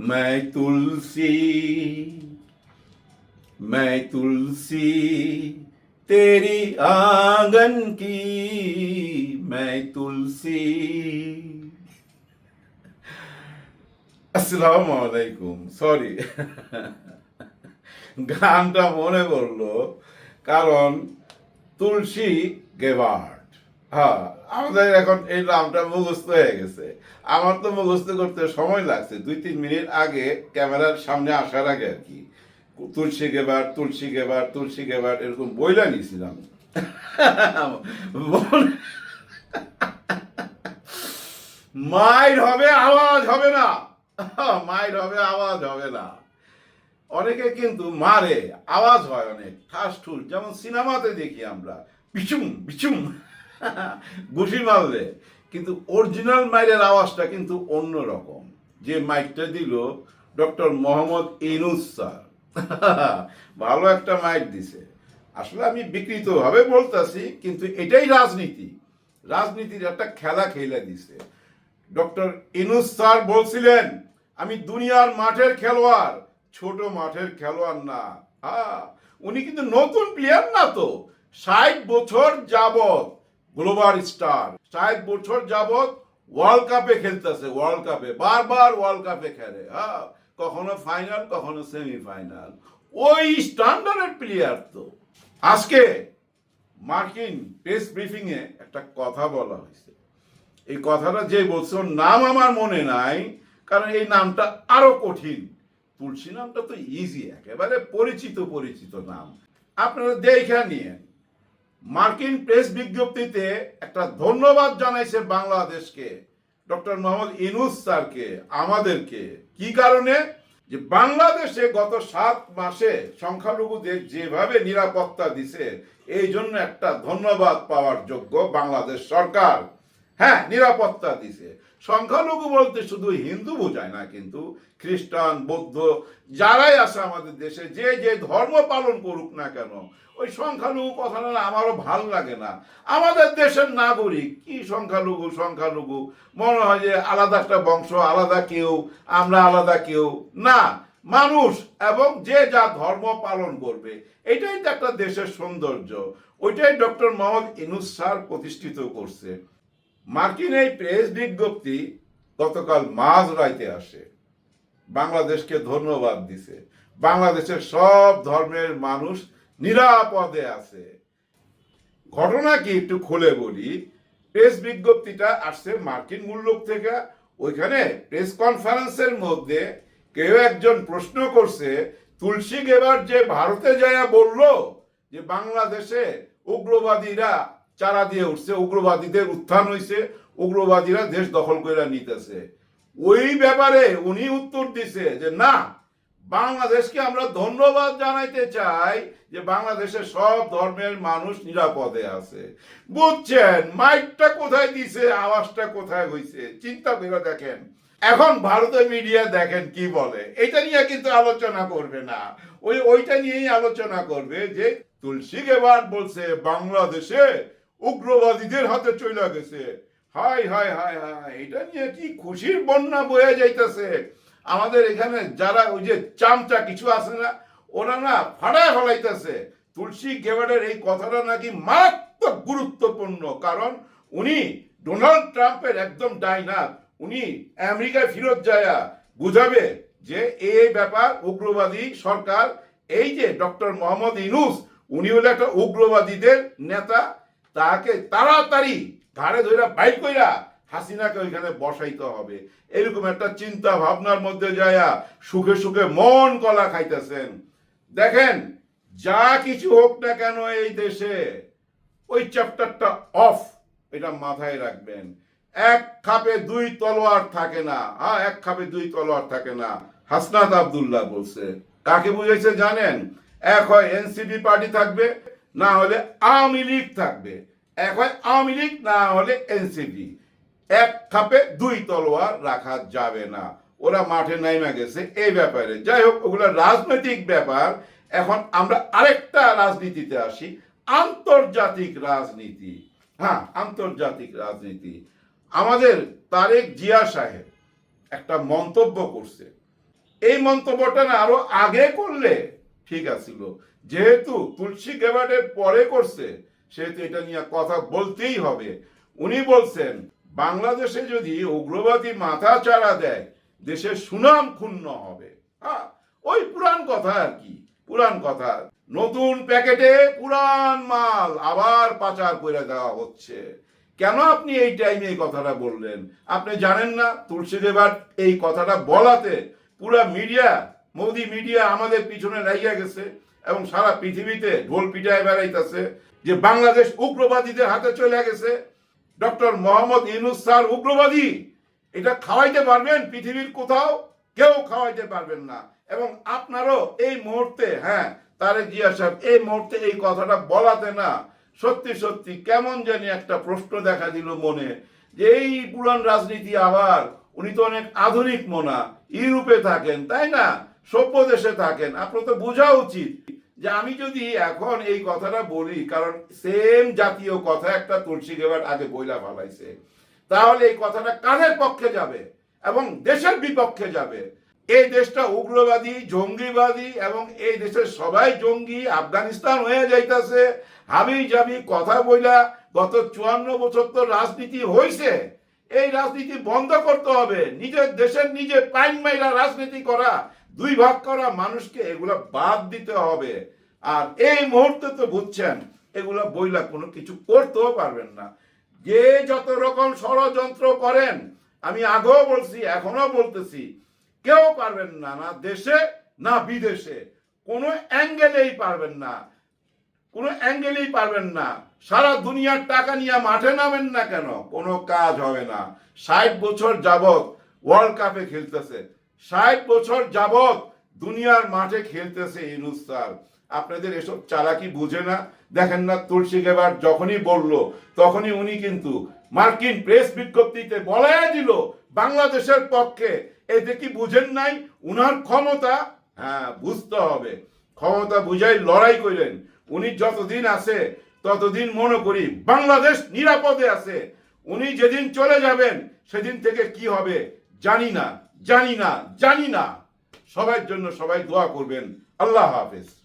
मैं तुलसी मैं तुलसी तेरी आंगन की मैं तुलसी আসসালামু আলাইকুম সরি গানটা মনে পড়লো কারণ তুলসী গেবার্ড হ্যাঁ আমাদের এখন এই নামটা মুখস্থ হয়ে গেছে। আমার তো মুখস্থ করতে সময় লাগছে। দুই, তিন মিনিট আগে ক্যামেরার সামনে আসার আগে আর কি। তুলসী গেবার তুলসী গেবার তুলসী গেবার এরকম বইলা নিয়েছিলাম। মাইর হবে, আওয়াজ হবে না। মাইর হবে, আওয়াজ হবে না। অনেকে কিন্তু মারে, আওয়াজ হয় অনেক। ঠাস ঠুস, যেমন সিনেমাতে দেখি আমরা। বিচুম বিচুম। ঘুষি মারলে। কিন্তু অরিজিনাল মাইরের আওয়াজটা কিন্তু অন্য রকম যে মাইকটা দিল ডক্টর মোহাম্মদ ইনুস স্যার। ভালো একটা মাইক দিছে। আসলে আমি বিকৃতভাবে বলতাছি, কিন্তু এটাই রাজনীতি। রাজনীতির একটা খেলা খেলে দিছে। ডক্টর ইনুস স্যার বলছিলেন, আমি দুনিয়ার মাঠের খেলোয়াড়, ছোট মাঠের খেলোয়াড় না। হ্যাঁ উনি কিন্তু নতুন প্লেয়ার না তো। ষাট বছর যাবত গ্লোবাল স্টার। ষাট বছর যাবত ওয়ার্ল্ড কাপে খেলতেছে ওয়ার্ল্ড কাপে বারবার ওয়ার্ল্ড কাপে খেলে। হ্যাঁ কখনো ফাইনাল কখনো সেমিফাইনাল ওই স্ট্যান্ডার্ডের প্লেয়ার তো। আজকে মার্কিন প্রেস ব্রিফিং এ একটা কথা বলা হয়েছে। এই কথাটা যে বলছে নাম আমার মনে নাই, কারণ এই নামটা আরও কঠিন। তুলসী নামটা তো ইজি একেবারে পরিচিত পরিচিত নাম। আপনারা দেখে নিয়ে মার্কিন প্রেস বিজ্ঞপ্তিতে একটা ধন্যবাদ জানাইছে বাংলাদেশকে, ডক্টর মোহাম্মদ ইনুস স্যারকে, আমাদেরকে। কি কারণে? যে বাংলাদেশে গত সাত মাসে সংখ্যালঘুদের যেভাবে নিরাপত্তা দিছে, এই জন্য একটা ধন্যবাদ পাওয়ার যোগ্য বাংলাদেশ সরকার। হ্যাঁ নিরাপত্তা দিছে। সংখ্যালঘু বলতে শুধু হিন্দু বোঝায় না, কিন্তু খ্রিস্টান, বৌদ্ধ, যারাই আছে আমাদের দেশে, যে যে ধর্ম পালন করুক না কেন, ওই সংখ্যালঘু কথাটা না, আমারও ভালো লাগে না। আমাদের দেশের নাগরিক কি সংখ্যালঘু সংখ্যালঘু? মনে হয় যে আলাদা একটা বংশ, আলাদা কেউ, আমরা আলাদা কেউ। না, মানুষ এবং যে যা ধর্ম পালন করবে, এটাই তো একটা দেশের সৌন্দর্য। ওইটাই ডক্টর মোহাম্মদ ইনুস স্যার প্রতিষ্ঠিত করছে। মার্কিন এই প্রেস বিজ্ঞপ্তি গতকাল মাঝ রাইতে আসে। বাংলাদেশকে ধন্যবাদ দিছে। বাংলাদেশের সব ধর্মের মানুষ নিরাপদে আছে। ঘটনা কি একটু খুলে বলি। প্রেস বিজ্ঞপ্তিটা আসছে মার্কিন মূল্যক থেকে। ওইখানে প্রেস কনফারেন্সের মধ্যে কেউ একজন প্রশ্ন করছে, তুলসী গেবার যে ভারতে যায়া বলল যে বাংলাদেশে উগ্রবাদীরা চারা দিয়ে উঠছে, উগ্রবাদীদের উত্থান হইছে, উগ্রবাদীরা দেশ দখল করে নিতেছে। ওই ব্যাপারে উনি উত্তর দিছে যে, না, বাংলাদেশকে আমরা ধন্যবাদ জানাইতে চাই যে বাংলাদেশের সব ধর্মের মানুষ নিরাপদে আছে। বুঝছেন, মাইকটা কোথায় দিছে, আওয়াজটা কোথায় হইছে? চিন্তা করে দেখেন। এখন ভারতের মিডিয়া দেখেন কি বলে। এটা নিয়ে কিন্তু আলোচনা করবে না। ওই, ওইটা নিয়েই আলোচনা করবে যে, তুলসী গেবার বলছে, বাংলাদেশে উগ্রবাদীদের হাতে চলে গেছে। হাই হাই হাই হাই এটা নিয়ে কি খুশির বন্যা বয়ে যাইতেছে? আমাদের এখানে যারা ওই যে চামচা কিছু আছে না, ওরা না ফাড়ায় ফলাইতেছে। তুলসী গেবারের এই কথাটা নাকি মারাত্মক গুরুত্বপূর্ণ, কারণ উনি ডোনাল্ড ট্রাম্পের একদম ডাইনার উনি আমেরিকায় ফিরত যায়া বুঝাবে যে এই ব্যাপার উগ্রবাদী সরকার, এই যে ডক্টর মোহাম্মদ ইনুস উনি হলো একটা উগ্রবাদীদের নেতা তাকে তাড়াতাড়ি ঘাড়ে ধরে বাইক কইরা হাসিনাকে ওইখানে বসাইতে হবে। এরকম একটা চিন্তা ভাবনার মধ্যে যায়া সুখে সুখে মন কলা খাইতেছেন। দেখেন, যা কিছু হোক না কেন এই দেশে ওই চ্যাপ্টারটা অফ, এটা মাথায় রাখবেন। এক খাপে দুই তলোয়ার থাকে না। হ্যাঁ এক খাপে দুই তলোয়ার থাকে না। হাসনাত আব্দুল্লাহ বলছে। কাকে বুঝাইছে জানেন? এক হয় এনসিপি পার্টি থাকবে না হলে আওয়ামী লীগ থাকবে। এক হয় আওয়ামী লীগ, না হলে এনসিপি এক খাপে দুই তলোয়ার রাখা যাবে না। ওরা মাঠে নাইমা গেছে এই ব্যাপারে। যাই হোক, ওগুলো রাজনৈতিক ব্যাপার। এখন আমরা আরেকটা রাজনীতিতে আসি। আন্তর্জাতিক রাজনীতি। হ্যাঁ আন্তর্জাতিক রাজনীতি। আমাদের তারেক জিয়া সাহেব একটা মন্তব্য করছে। এই মন্তব্যটা না আরও আগে করলে ঠিক আছিল। যেহেতু তুলসী গেবাটের পরে করছে, সেহেতু এটা নিয়ে কথা বলতেই হবে। উনি বলছেন, বাংলাদেশে যদি উগ্রবাদী মাথা চারা দেয় দেশের সুনাম ক্ষুণ্ণ হবে। হ্যাঁ ওই পুরান কথা আর কি পুরান কথা। নতুন প্যাকেটে পুরান মাল আবার পাচার করে দেওয়া হচ্ছে। কেন আপনি এই টাইমে এই কথাটা বললেন? আপনি জানেন না, তুলসী দেবার এই কথাটা বলাতে পুরা মিডিয়া, মোদি মিডিয়া আমাদের পিছনে লাগিয়া গেছে। এবং সারা পৃথিবীতে ঢোল পিটায় বেড়াইতেছে যে বাংলাদেশ উগ্রবাদীদের হাতে চলে গেছে। ডক্টর মোহাম্মদ ইউনুস স্যার উগ্রবাদী, এটা খাওয়াইতে পারবেন পৃথিবীর কোথাও? কেউ খাওয়াইতে পারবেন না। এবং আপনারও এই মুহূর্তে হ্যাঁ তারেক জিয়া সাহেব, এই মুহূর্তে এই কথাটা বলাতে না, সত্যি সত্যি কেমন জানি একটা প্রশ্ন দেখা দিল মনে, যে এই পুরান রাজনীতি আবার, উনি তো অনেক আধুনিক মোনা, ইউরোপে থাকেন, তাই না? সভ্য দেশে থাকেন, আপনার তো বোঝা উচিত। যে আমি যদি এখন এই কথাটা বলি, কারণ সেম জাতীয় কথা একটা তুলসী গেবার আগে বইলা ফালাইছে, তাহলে এই কথাটা কাদের পক্ষে যাবে এবং দেশের বিপক্ষে যাবে। এই দেশটা উগ্রবাদী, জঙ্গিবাদী এবং এই দেশের সবাই জঙ্গি, আফগানিস্তান হয়ে যাইতাছে। হাবি জাবি কথা বইলা, গত চুয়ান্ন বছর তো রাজনীতি হয়েছে এই রাজনীতি বন্ধ করতে হবে। নিজের দেশের নিজে পাইন মাইরা রাজনীতি করা। দুই ভাগ করা মানুষকে এগুলা বাদ দিতে হবে। আর এই মুহূর্তে তো বুঝছেন, এগুলা বইলা কোনো কিছু করতেও পারবেন না। যে যত রকম ষড়যন্ত্র করেন, আমি আগেও বলছি এখনও বলতেছি, কেউ পারবেন না না দেশে, না বিদেশে। কোনো অ্যাঙ্গেলেই পারবেন না। কোনো অ্যাঙ্গেলেই পারবেন না। সারা দুনিয়ার টাকা নিয়ে মাঠে নামেন না কেন? কোনো কাজ হবে না। ষাট বছর যাবত ওয়ার্ল্ড কাপে খেলতেছে। ষাট বছর যাবত দুনিয়ার মাঠে খেলতেছে ইনুস স্যার। আপনাদের এসব চালাকি বুঝে না? দেখেন না, তুলসী গেবার যখনই বলল, তখনই উনি কিন্তু মার্কিন প্রেস বিজ্ঞপ্তিতে বলাই দিল, বাংলাদেশের পক্ষে। এতে কি বুঝেন নাই? উনার ক্ষমতা হ্যাঁ বুঝতে হবে। ক্ষমতা বুঝাই লড়াই করিলেন উনি যতদিন আছে, ততদিন মনে করি বাংলাদেশ নিরাপদে আছে। উনি যেদিন চলে যাবেন, সেদিন থেকে কি হবে জানি না। জানি না জানি না। সবার জন্য সবাই দোয়া করবেন। আল্লাহ হাফেজ।